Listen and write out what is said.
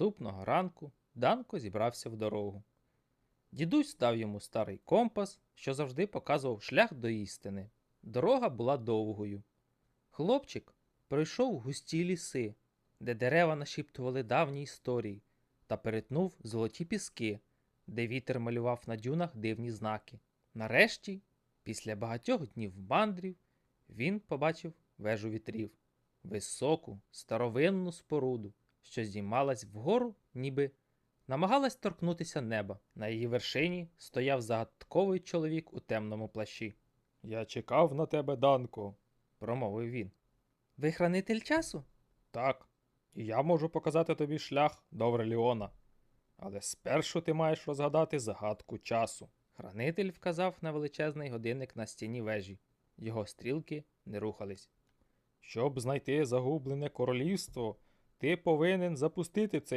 Наступного ранку Данко зібрався в дорогу. Дідусь дав йому старий компас, що завжди показував шлях до істини. Дорога була довгою. Хлопчик пройшов густі ліси, де дерева нашіптували давні історії, та перетнув золоті піски, де вітер малював на дюнах дивні знаки. Нарешті, після багатьох днів мандрів, він побачив вежу вітрів, високу, старовинну споруду, що здіймалась вгору, ніби намагалась торкнутися неба. На її вершині стояв загадковий чоловік у темному плащі. Я чекав на тебе, Данко. Промовив він. Ви хранитель часу? Так, і я можу показати тобі шлях до Авреліона. Але спершу ти маєш розгадати загадку часу. Хранитель вказав на величезний годинник на стіні вежі. Його стрілки не рухались. Щоб знайти загублене королівство, ти повинен запустити цей